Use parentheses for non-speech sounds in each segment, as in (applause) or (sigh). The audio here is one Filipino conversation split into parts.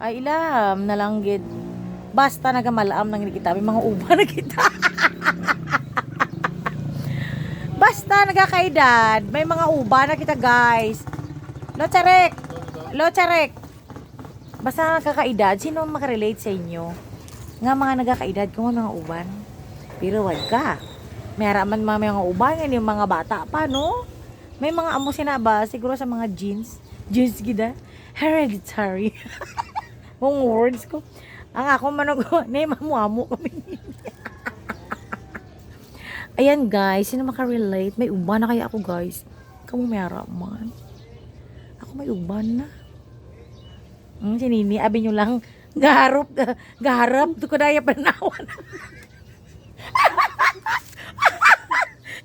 Ay ilam na lang gid. Basta nagamalaam nang kita, may mga uba (laughs) na kita. Basta nagkakaedad, may mga uba na kita guys. Locharek! Locharek! Basta nagkakaedad, sino makarelate sa inyo? Nga mga nagkakaedad, kung ano mga uban. Pero wag ka. May haraman mga mga uban, yan yung mga bata pa, no? May mga amo sinaba, siguro sa mga jeans. Jeans gida. (laughs) Hereditary. (laughs) Mga words ko. Ang ako manog, na (laughs) mamu-amo kami. Ayan guys, sino makarelate? May uban na kaya ako guys. Kamu may haraman. Ako may uban na. Hmm, si Nini, abi nyo lang, (laughs) gaharap, gaharap, ito ko na yung panawan. (laughs)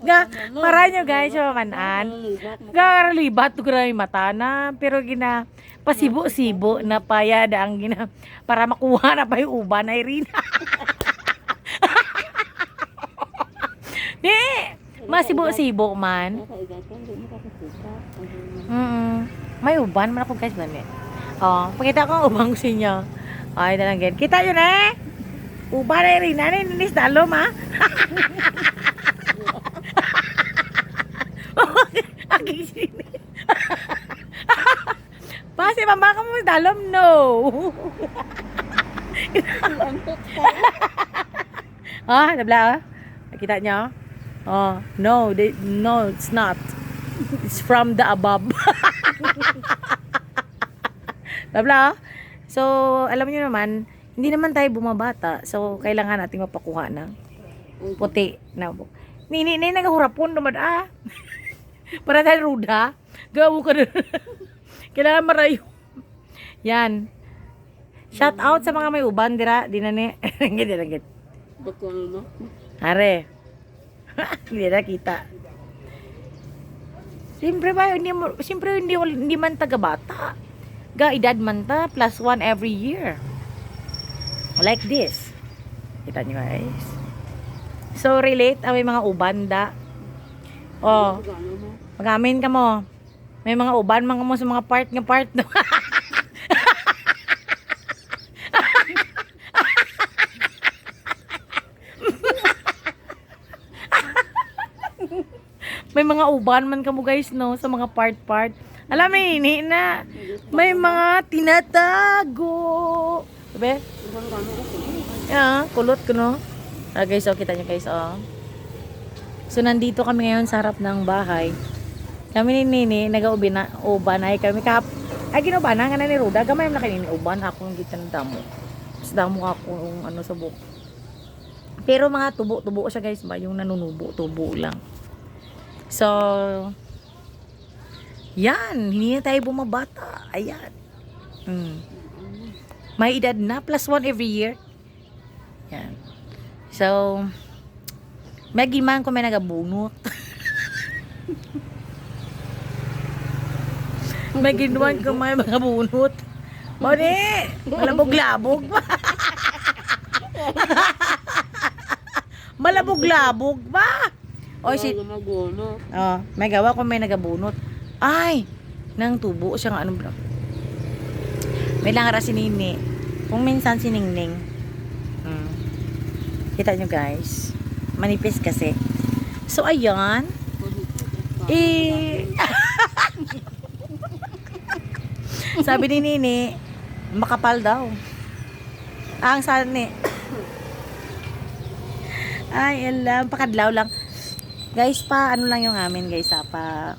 Ga, para nyo guys, mamanan. Garalibat, ito ko na yung mata na, pero gina, pasibo-sibo na payada ang gina, para makuha na pa yung uban na Irina. Di, masibo-sibo man. Mm May uban man ako guys dami. Oh, pakita ko ang ubang ko sa inyo. Ay, dalanggan. Kita yun eh. Uban na rin. Ano yung ninis dalom ha? (laughs) Aking sini. Pasi, mambaka mo dalom, no. ah, nabla ah. Nakita niyo? Oh, no, they, no, it's not. It's from the above. (laughs) Babla. So, alam niyo naman, hindi naman tayo bumabata. So, kailangan natin mapakuha ng puti na buhok. Nini, nini, nagahurapon naman ah. Para tayo ruda. Gawo ka na. (laughs) kailangan marayo. Yan. Shout out sa mga may uban, dira. Di na ni. (laughs) Gid, gid. Are. (laughs) hindi na kita. Siyempre ba, hindi mo, siyempre hindi, hindi man taga bata. Ga edad man ta, plus one every year. Like this. Kita nyo guys. So, relate ang may mga ubanda. Oh, magamin ka mo. May mga uban mga mo sa mga part nga part. no? (laughs) may mga uban man kamo guys no sa mga part part. Alam mo ini na may mga tinatago. Sabi? Yeah, kulot ko no. Ah, guys, oh, kita nyo guys, oh. So, nandito kami ngayon sa harap ng bahay. Kami ni Nini, nag-uban na, ubanay kami kap. Ay, ginubanan nga na ni Ruda. Gamay na kanini, uban ako ng gitan ng damo. Mas damo ako yung ano sa buhok. Pero mga tubo-tubo siya guys ba? Yung nanunubo, tubo lang. So, yan. Hindi na tayo bumabata. Ayan. Hmm. May edad na. Plus one every year. Yan. So, may giman ko may nagabunot. (laughs) may ginuan ko may mga bunot. Mani, malabog-labog pa. malabog-labog ba? O si Oh, may gawa ko may nagabunot. Ay, nang tubo siya nga anong bro. May langara si Nini. Kung minsan si Ningning. Hmm. Kita nyo guys. Manipis kasi. So, ayan. Eh, (laughs) sabi ni Nini, makapal daw. Ang sani. Ay, alam, pakadlaw lang. Guys, pa, ano lang yung amin, guys, ha, pa,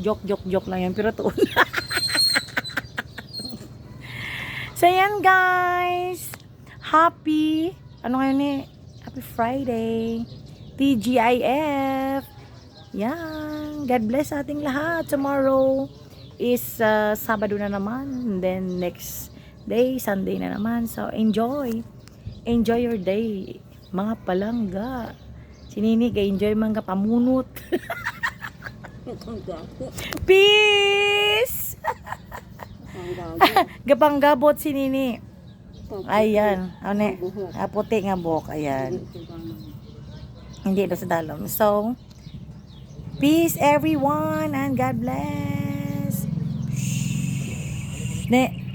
joke, joke, joke lang yun, pero tuon. (laughs) so, yan, guys. Happy, ano ngayon eh, Happy Friday. TGIF. Yan. God bless ating lahat. Tomorrow is uh, Sabado na naman. And then next day, Sunday na naman. So, enjoy. Enjoy your day. Mga palangga. Sinini, enjoy mga pamunot. (laughs) Peace! Gapanggabot si Nini. Ayan. Ano eh? Ah, puti nga buhok. Ayan. Hindi na sa dalom. So, peace everyone and God bless. ね。